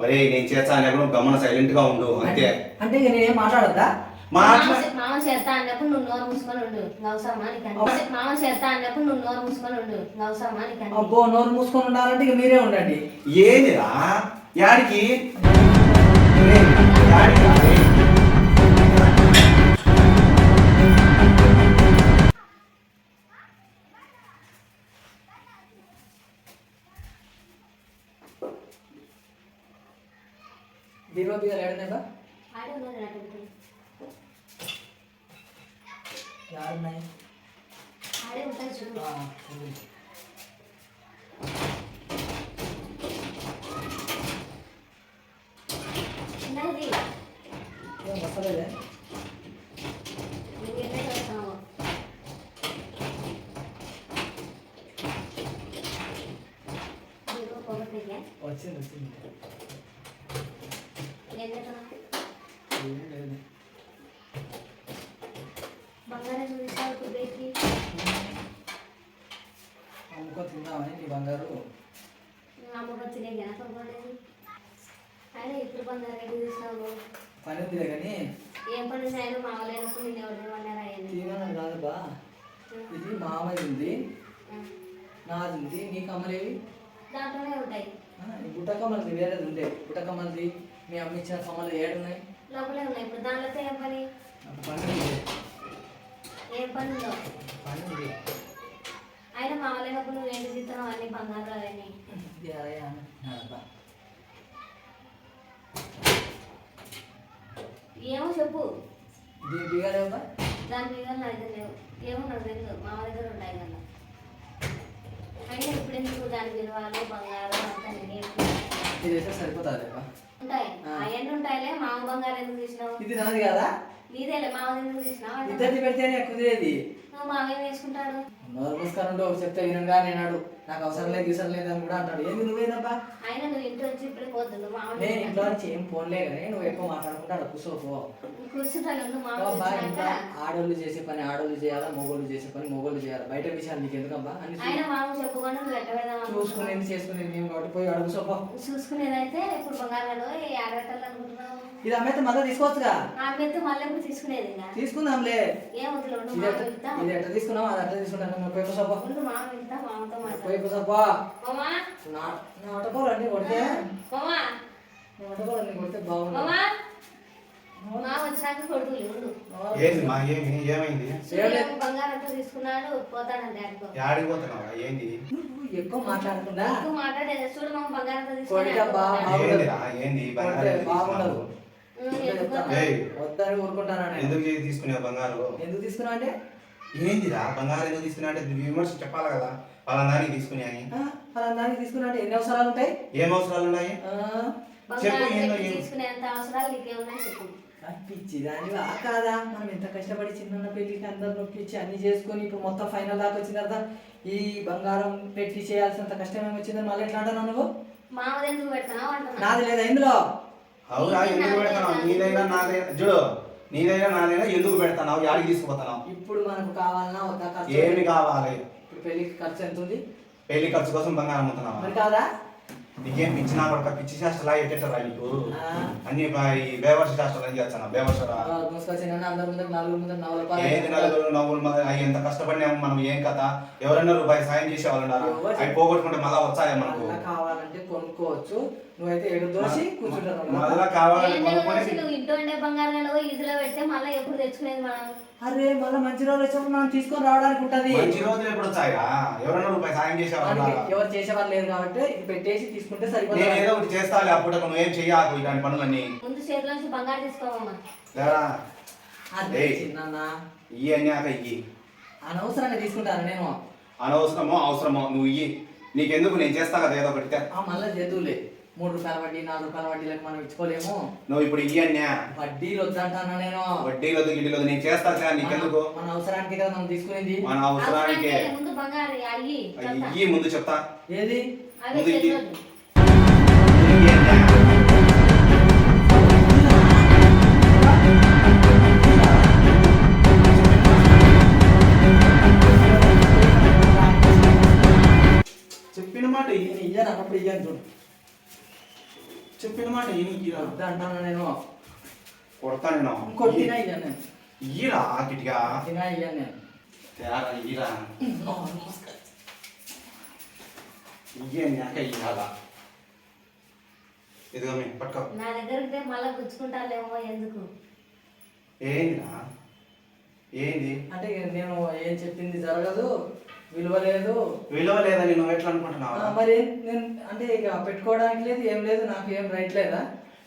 ఒరే నేను చేస్తా అన్నప్పుడు గమన సైలెంట్గా ఉండు అంతే. అంటే ఇక నేనేం మాట్లాడద్దా? మాట్లా మామ- మామ చేస్తా అన్నప్పుడు నువ్వు నోరు మూసుకొని ఉండు అవసరమా? మామ చేస్తా అన్నప్పుడు నువ్వు నోరు మూసుకొని ఉండు అవసరమా? అబ్బో నోరు మూసుకొని ఉండాలంటే ఇక మీరే ఉండండి. ఏందిరా? యాడికి? యాడికి? రా, ఒరేయ్. బీరో బీగలు ఏడనేగా ఆడే ఉన్నది నాకు ఇప్పుడు. యాడున్నాయి ఆడే ఉంటుంది చూడు ఆ, ఉంది. చిన్నది ఏం వస్తలేదే నువ్వు ఎన్నే చదువుతున్నావు నీకు పొగట్లేకే వచ్చింది వచ్చింది పని ఉందిలే కానీ ఏం పని సాయం మావలేనప్పుడు నేను ఎవరు అన్నారా? తీయమని కాదు బా. ఇది మామయ్య ఉంది. నాది ఉంది. నీ కమ్మలేవి దాంట్లోనే ఉంటాయి. బుట్టకమ్మలది వేరేది ఉండే. బుట్టకమ్మలది మీ అమ్మ ఇచ్చిన కమ్మలు ఏడున్నాయి లోపలే ఉన్నాయి. ఇప్పుడు దాంట్లో ఏం పని? పని ఏం పని ఉందో? పని ఉంది అయినా మావలేనప్పుడు నువ్వు ఏంటి తిస్తున్నావు అన్ని బంగారు అవన్నీ ఇది అరయ్య అబ్బా ఏమో చెప్పు. దీని బిగాలేవా దాని మీద నా దగ్గర లేవు. ఏమో నాకు తెలియదు మామ దగ్గర ఉన్నాయి కదా. అయినా ఇప్పుడు ఎందుకు దాని విలువలు బంగారం అంతా నేను అయితే అబ్బా ఉంటాయి. అవన్నీ ఉంటాయిలే. మామ బంగారం ఎందుకు తీసినావు? ఇది నాది కదా? నీదేలే మామ ఎందుకు తీసినావు అంటే ఇద్దరిది పెడితేనే కుదిరేది నువ్వు మామ వేసుకుంటాడు చెప్తే వినగా నేనాడు నాకు అవసరం లేదు అవసరం లేదు అని కూడా అంటాడు. ఏంది నువ్వేనబ్బా అయినా నువ్వు ఇంటి వచ్చి ఇప్పుడే మామ నేను ఇంట్లో నుంచి ఏం ఫోన్లే కానీ నువ్వు ఎక్కువ మాట్లాడుకుంటాడు. కూర్చోపో కూర్చుంటాను నువ్వు మామ అబ్బా వచ్చినాక ఇంట్లో ఆడోళ్ళు చేసే పని ఆడోళ్ళు చేయాలా మొగోళ్ళు చేసే పని మొగోళ్ళు చేయాలి? బయట విషయాలు నీకు ఎందుకబ్బా? అని అయినా మామ చెప్పుకొని నువ్వు ఎట్ట పెడదాం చూసుకునేది చేసుకునేది మేము కాబట్టి పోయి అడుగు సోపో చూసుకునేదైతే ఇప్పుడు బంగారాలు ఆడబెట్టాలి అనుకుంటున్నావు. ఇది అమ్మైతే మళ్ళీ తీసుకోవచ్చుగా? అయితే మళ్ళీ తీసుకునేది తీసుకుందాంలే. ఇది ఎట్ట తీసుకున్నావు? అది అట్లా నువ్వు పోయి కూసోపో ఉండు మామ వెళ్తా మామతో పోయి మాట్లాడు. కూసోపో మామా? నా కొడితే మా ఎక్కువ ఎక్కువ మాట్లాడేది చూడు మామ బంగారం అంతా కొడిగా తీసుకున్నాడు బాగుండదు. తీసుకున్నావు? వద్దని ఊరుకుంటానా నేను ఎందుకు చేసి తీసుకునే బంగారు? ఎందుకు తీసుకున్నావు అంటే? ఏందిరా బంగారం ఎందుకు తీసుకున్నా అంటే విమర్శ చెప్పాలి కదా. దానికి తీసుకునే అని. దానికి తీసుకున్నా అంటే ఎన్ని అవసరాలు ఉంటాయి? ఏం అవసరాలు ఉన్నాయి? ఆ, చెప్పు ఏందో తీసుకునేంత అవసరాలు నీకేమున్నాయి చెప్పు. దాని కాదా? మనం ఎంత కష్టపడి చిన్న పెళ్ళికి అందరు నొప్పించి అన్ని చేసుకొని ఇప్పుడు మొత్తం ఫైనల్ దాకా వచ్చిన తర్వాత ఈ బంగారం పెట్టి చేయాల్సినంత కష్టం ఏమి వచ్చిందని మళ్ళీ ఎట్లా అంటున్నావు నువ్వు? నాది లేదా ఇందులో? అవునా? ఎందుకు పెడతావు? నీదైనా నాదైనా చూడు నీదైనా నాదైనా ఎందుకు పెడతావు యాడికి తీసుకుపోతున్నావు ఇప్పుడు మనకు కావాలన్నా వద్దా? ఖర్చు ఏమి కావాలి? ఇప్పుడు పెళ్ళికి ఖర్చు ఎంత ఉంది? పెళ్ళి ఖర్చు కోసం బంగారం అమ్ముతున్నావా? మరి కాదా? నీకేం పిచ్చి నా కొడుక పిచ్చి శాస్త్రలా ఎట్టేటరా నీకు. అన్ని ఈ బేవర్ష శాస్త్రాలు ఏం చేస్తాను బేవర్షరా ఏంది నలుగురు నవ్వులు అవి ఎంత కష్టపడినాము మనం ఏం కథ? ఎవరైనా రూపాయి సాయం చేసే వాళ్ళు ఉన్నారా ఎవరు? అవి పోగొట్టుకుంటే మళ్ళా వచ్చాయా మనకు? కావాలంటే కొనుక్కోవచ్చు. నువ్వైతే ఏడు దోసి నువ్వు ఇంట్లో ఉండే బంగారం ఇదిలో పెడితే మళ్ళీ ఎప్పుడు తెచ్చుకునేది మనం? అరే మళ్ళీ మంచి రోజులు వచ్చినప్పుడు మనం తీసుకొని రావడానికి ఉంటది. మంచి రోజులు ఎప్పుడు వచ్చాయా? ఎవరైనా రూపాయి సాయం చేసే వాళ్ళు మనకి ఉన్నారా? ఎవరు చేసేవారు లేరు కాబట్టి ఇది పెట్టేసి తీసుకుంటే నేను సరిపోతుంది ఏదో ఒకటి చేస్తాలే అప్పుడు నువ్వేం చెయ్యాకు ఇలాంటి పనులన్నీ. ముందు చేతిలోంచి బంగారు తీసుకోమమ్మా. లేరా అదే. చిన్న ఇయ్యి అన్నాక ఇయ్యి. అనవసరంగా తీసుకుంటాను నేను. అనవసరమో అవసరమో నువ్వు ఇయ్యి. నీకెందుకు? నేను చేస్తా కదా ఏదో ఒకటి. మళ్ళీ జంతువులే మూడు రూపాయల వడ్డీ నాలుగు రూపాయల వడ్డీలకు మనం ఇచ్చుకోలేము. నువ్వు ఇప్పుడు ఇయ్యి అన్యా వడ్డీలు వద్దంటాను నేను. వడ్డీలో గిడ్డీలో నేను చేస్తా కదా నీకెందుకు? మన అవసరానికి కదా మనం తీసుకునేది. మన అవసరానికి. ముందు బంగారు అయ్యి ముందు చెప్తా. ఏది? ముందు వద్దు అంటాను నేను? కొడతా నేను. కొట్టినా ఇయ్యాను నేను. ఈరా గిట్టిగా. కొట్టినా ఇయ్యాను నేను. తేరా ఈరా. ఇయ్యే నాక ఇయ్యాలా? ఇదిగో మీ పట్టుకో. నా దగ్గరికి మళ్ళీ గుచ్చుకుంటాలేమో ఎందుకు? ఏందిరా? ఏంది? అంటే నేను ఏం చెప్పింది జరగదు విలువ లేదు విలువ లేదని నువ్వు ఎట్లా అనుకుంటున్నావు? మరి నేను అంటే ఇక పెట్టుకోవడానికి లేదు ఏం లేదు నాకు ఏం రైట్ లేదా?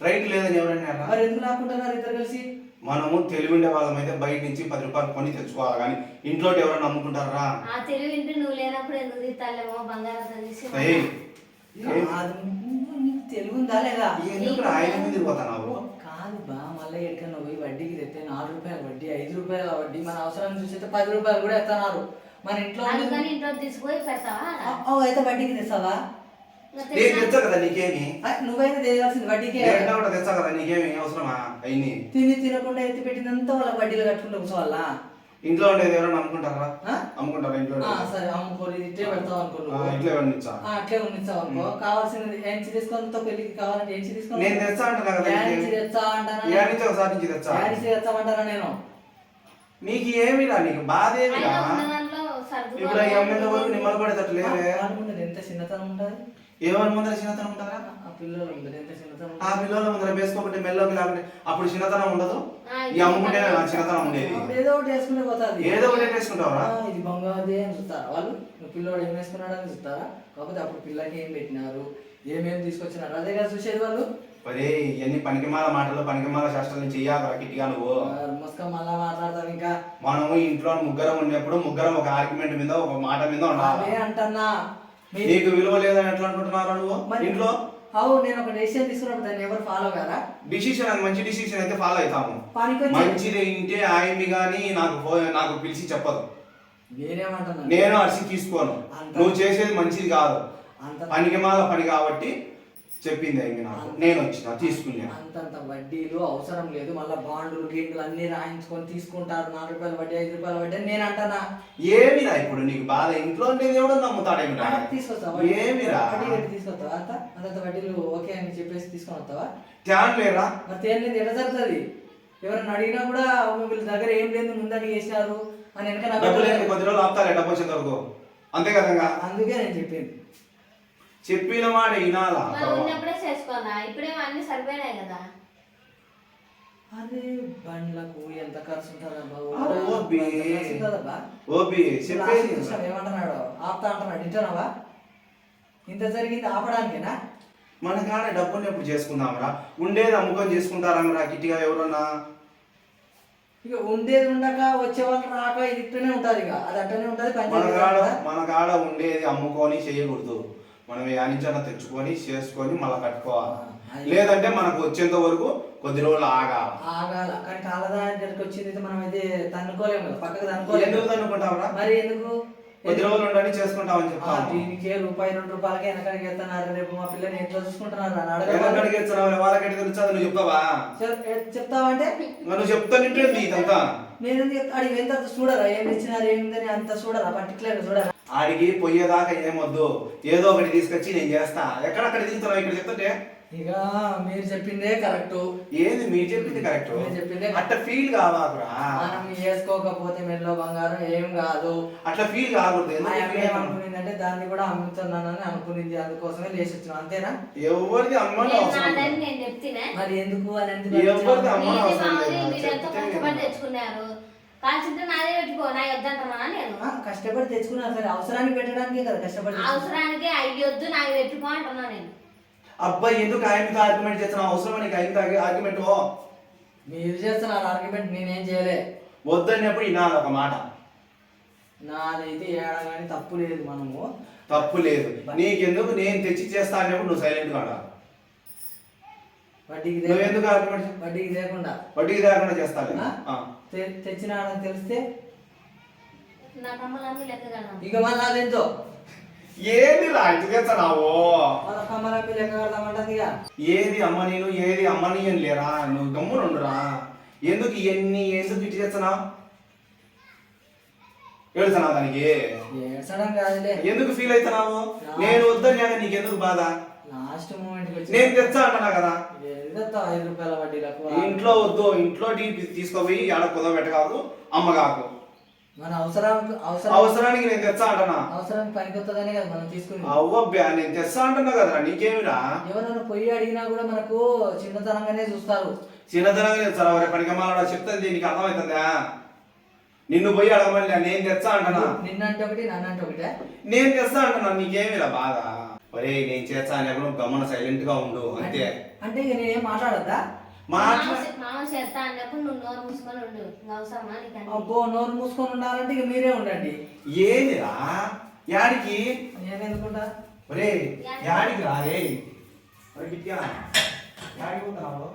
రైట్ లేదని ఎవరన్నారా మరి ఎందుకు లాక్కుంటున్నారు ఇద్దరు కలిసి? మనము తెలివి ఉండే వాళ్ళమైతే బయట నుంచి పది రూపాయలు కొని తెచ్చుకోవాలి కానీ ఇంట్లో ఎవరైనా నమ్ముకుంటారా? ఆ తెలివి ఇంటి నువ్వు లేనప్పుడు ఎందుకు తీస్తాలేమో బంగారం ఏయ్, నీకు ఉందా లేదా? ఎందుకు ఆయన మీద పోతున్నావు కాదు బా మళ్ళీ ఎక్కడన్నా పోయి వడ్డీకి తెస్తే నాలుగు రూపాయల వడ్డీ ఐదు రూపాయల వడ్డీ మన అవసరం చూస్తే పది రూపాయలు కూడా ఎత్తన్నారు. మన ఇంట్లో అందుకని ఇంట్లో తీసుకుపోయి పెడతావా? ఆ, ఆ, అయితే వడ్డీకి తెస్తావా? నేను తెచ్చా కదా నీకేమి? నువ్వైతే తెయాల్సింది వడ్డీకే. నేను కూడా తెచ్చా కదా నీకేమి అవసరమా? అయ్యి తిని తినకుండా ఎత్తి పెట్టినంత వాళ్ళ వడ్డీలు కట్టుకుంటూ కూర్చోవాలా ఇంట్లో ఉండేది ఎవరైనా అమ్ముకుంటారా? అమ్ముకుంటారా ఇంట్లో? సరే అమ్ముకోని ఇట్లే పెడతావు అనుకో. ఇంట్లో ఆ, అట్లే ఉండిస్తావు అనుకో. కావాల్సింది ఏంచి తీసుకొని పెళ్ళికి కావాలంటే ఏంచి తీసుకొని నేను తెచ్చా అంటున్నా కదా ఏంచి? తెచ్చా అంటానా ఏడు నుంచి ఒకసారి నుంచి తెచ్చా ఏంచి తెచ్చామంటారా నేను? నీకు ఏమిరా నీకు? బాధ ఏమిరా? అయినా. ఇప్పుడు ఎమ్మెల్యే వరకు నిమ్మలు వాళ్ళ ముందర ఎంత చిన్నతనం ఉంటుంది ఎవరి ముందర చిన్నతనం ఉంటారా ఆ పిల్లల ముందర ఎంత చిన్నతనం ఆ పిల్లల ముందర వేసుకోకుంటే మెల్లోకి లేకుంటే అప్పుడు చిన్నతనం ఉండదు. ఈ అమ్ముకుంటేనే నా చిన్నతనం ఉండేది. ఏదో ఒకటి వేసుకుంటే పోతుంది. ఏదో ఒకటి వేసుకుంటావురా ఇది బంగాదే అని చూస్తారా వాళ్ళు? నువ్వు పిల్లోడు ఏం వేసుకున్నాడని చూస్తారా? కాకపోతే అప్పుడు పిల్లకి ఏం పెట్టినారు? ఏమేమి తీసుకొచ్చినారు? అదే కదా చూసేది వాళ్ళు. ఒరే ఇవన్నీ పనికిమాల మాటలు పనికిమాల శాస్త్రాలు చెయ్యాకరా కిట్టిగా నువ్వు. ముస్క మళ్ళా మాట్లాడతావు ఇంకా. మనము ఇంట్లో ముగ్గురం ఉన్నప్పుడు ముగ్గురం ఒక ఆర్గ్యుమెంట్ మీద ఒక మాట మీద ఉండాలి. అదే అంటన్నా. నీకు విలువ లేదని ఎట్లా అనుకుంటున్నారా నువ్వు? ఇంట్లో? అవు నేను ఒక డెసిషన్ తీసుకున్నప్పుడు దాన్ని ఎవరు ఫాలో కారా? డిసిషన్ అది మంచి డిసిషన్ అయితే ఫాలో అవుతాము. మంచిది ఏంటే ఆయమ్మి కానీ నాకు నాకు పిలిచి చెప్పదు. నేనేమంటున్నా నేను అరిసి తీసుకోను. నువ్వు చేసేది మంచిది కాదు. అంత పనికిమాల పని కాబట్టి చెప్పింది అయింది నాకు. నేను వచ్చిన తీసుకున్నా. అంతంత వడ్డీలు అవసరం లేదు. మళ్ళీ బాండ్లు గీండ్లు అన్ని రాయించుకొని తీసుకుంటారు. నాలుగు రూపాయల వడ్డీ ఐదు రూపాయల వడ్డీ నేను అంటానా? ఏమిరా ఇప్పుడు నీకు బాధ? ఇంట్లో ఉండేది ఎవడో నమ్ముతాడేమిరా తీసుకొస్తావా? ఏమిరా? వడ్డీ కట్టి తీసుకొస్తావా? అంత అంతంత వడ్డీలు ఓకే అని చెప్పేసి తీసుకొని వస్తావా? ధ్యాన్ లేరా మరి తేలింది ఎట్లా జరుగుతుంది? ఎవరైనా అడిగినా కూడా "అవ్వ, వీళ్ళ దగ్గర ఏం లేదు ముందని చేసినారు అని వెనక కొద్ది రోజులు ఆపుతారే డబ్బు వచ్చేంత వరకు. అంతే కదంగా? అందుకే నేను చెప్పింది. చెప్పిన మాట వినాలా? మరి ఉన్నప్పుడే చేసుకోవాలా? ఇప్పుడేమో అన్ని సరిపోయినాయి కదా. అదే బండ్లకు ఎంత ఖర్చు ఉంటుందా బాబు ఆ, ఓబి. ఎంత ఖర్చు ఉంటుందబ్బా? ఓబి ఇప్పుడు చెప్పేది లాస్ట్ చూసినావా ఏమంటున్నాడు? ఆపుతా అంటున్నాడు ఇంటున్నావా ఇంత జరిగింది ఆపడానికేనా? మన కాడ డబ్బులు ఎప్పుడు చేసుకుందాంరా? ఉండేది అమ్ముకొని చేసుకుంటారా కిట్టిగా ఎవరన్నా. ఇక ఉండేది ఉండక వచ్చే వాళ్ళు రాక ఇది ఇట్లనే ఉంటది ఇక అది అట్లనే ఉంటది మన కాడ. మన కాడ ఉండేది అమ్ముకొని చేయకూడదు. మనం యానించన తెచ్చుకొని చేసుకొని మళ్ళీ కట్టుకోవాలి? లేదంటే మనకు వచ్చేంత వరకు కొద్ది రోజులు ఆగాలి? ఆగాల. కానీ కాలదాని దగ్గరికి వచ్చింది మనం అయితే తన్నుకోలేము కదా పక్కకు తన్నుకోలేము. ఎందుకు అనుకుంటావురా మరి ఎందుకు? కొద్ది రోజులు ఉండని చేసుకుంటామని ఆ, చెప్తాము దీనికే రూపాయి రెండు రూపాయలకి వెనకడికి వెళ్తున్నారు రేపు మా పిల్లని? ఎట్లా చూసుకుంటున్నారు అని అడగడానికి ఇస్తున్నావు వాళ్ళకి తెలుసు? నువ్వు చెప్తావా? చెప్తావంటే? నువ్వు చెప్తానింటేంది ఇదంతా నేను చెప్తా? అడిగి ఎంత చూడరా? ఏం ఇచ్చినారు ఏమిందని అంత చూడరా? పర్టికులర్ చూడరా? ఆడికి పోయేదాకా ఏమొద్దు. ఏదో ఒకటి తీసుకొచ్చి నేను చేస్తా. ఎక్కడక్కడ దిగుతున్నావు ఇక్కడ చెప్తుంటే? ఇక మీరు చెప్పిందే కరెక్ట్. ఏంది మీరు చెప్పింది కరెక్ట్? మీరు చెప్పిందే అట్లా ఫీల్ కావాకురా. మనం వేసుకోకపోతే మెల్లో బంగారం ఏం కాదు. అట్లా ఫీల్ కాకూడదు? ఏమనుకునిందంటే దాన్ని కూడా అమ్ముతున్నానని అనుకునింది. అందుకోసమే లేచి వచ్చినాం అంతేనా? ఎవరిది అమ్మని అవసరం మరి ఎందుకు అని ఎందుకు ఎవరిది అరిచావు? అమ్మ మీది అవసరం లేదు. కాల్చింటే నాదే పెట్టుకో నా వద్దంటున్నా నేను. ఆ, కష్టపడి తెచ్చుకున్నారు సరే అవసరానికి పెట్టడానికే కదా కష్టపడి తెచ్చుకున్నారు. అవసరానికి అయ్యి వద్దు నాకు పెట్టుకో అంటున్నా నేను. అబ్బాయి ఎందుకు ఆయనతో ఆర్గ్యుమెంట్ చేస్తున్నావు? అవసరం నీకు ఆయనతో ఆర్గ్యుమెంట్ మీరు చేస్తున్నారు ఆర్గ్యుమెంట్ నేనేం చేయలే. వద్దన్నప్పుడు వినాలి ఒక మాట. నాదైతే ఏడా కానీ తప్పు లేదు మనము. తప్పు లేదు. నీకెందుకు? నేను తెచ్చి చేస్తా అన్నప్పుడు నువ్వు సైలెంట్గా ఉండాలి. వడ్డీకి నువ్వు లేకుండా ఎందుకు ఆర్గ్యుమెంట్ వడ్డీకి లేకుండా. వడ్డీకి రాకుండా చేస్తాను ఆ? తె- తెచ్చినాడని తెలిస్తే ఇక మళ్ళీ అదేంతో ఏది రా ఇటు చేస్తున్నావు? వాళ్ళ లెక్క ఏది అమ్మ నేను ఏది అమ్మని అని లేరా? నువ్వు గమ్మునుండురా. ఎందుకు ఇవన్నీ ఎందుకు ఇటు చేస్తున్నావు? ఏడుతున్నావు దానికి? ఏడ్చడం కాదులే. ఎందుకు ఫీల్ అవుతున్నావు? నేను వద్దని నీకు ఎందుకు బాధ? లాస్ట్ మూమెంట్ నేను తెచ్చా అంటున్నా కదా. ఏదో ఐదు రూపాయల వడ్డీలకు ఇంట్లో వద్దు ఇంట్లో తీసుకోపోయి ఆడ కుదవ పెట్టకాదు అమ్మ కాకు మన అవసరానికి అవసరం అవసరానికి నేను తెచ్చా అంటున్నా. అవసరానికి పనికొస్తుందనే కదా మనం తీసుకుని అవ్వబ్బా నేను తెస్తా అంటున్నా కదరా నీకేమిరా? ఎవరైనా పొయ్యి అడిగినా కూడా మనకు చిన్నతనంగానే చూస్తారు. చిన్నతనంగా నేను చదవరే పనికి మాలాడ చెప్తాను దీనికి అర్థమవుతుందా? నిన్ను పోయి అడగమని నేను తెచ్చా అంటున్నా. నిన్నంటే ఒకటి నన్నంటే ఒకటే. నేను తెస్తా అంటున్నా నీకేమిరా బాధ? ఒరే నేను చేస్తా అనేప్పుడు గమ్మన సైలెంట్గా ఉండు అంతే. అంటే ఇక నేనేం మాట్లాడద్దా? మాట్లా మామ మామ చేస్తా అన్నప్పుడు నువ్వు నోరు మూసుకొని ఉండు. అవసరమా? అబ్బో నోరు మూసుకొని ఉండాలంటే ఇక మీరే ఉండండి. ఏమిరా యాడికి? నేను ఎందుకుంటా ఒరే యాడికి రా రే ఒరే బిడ్డ యాడికి పోతున్నావు?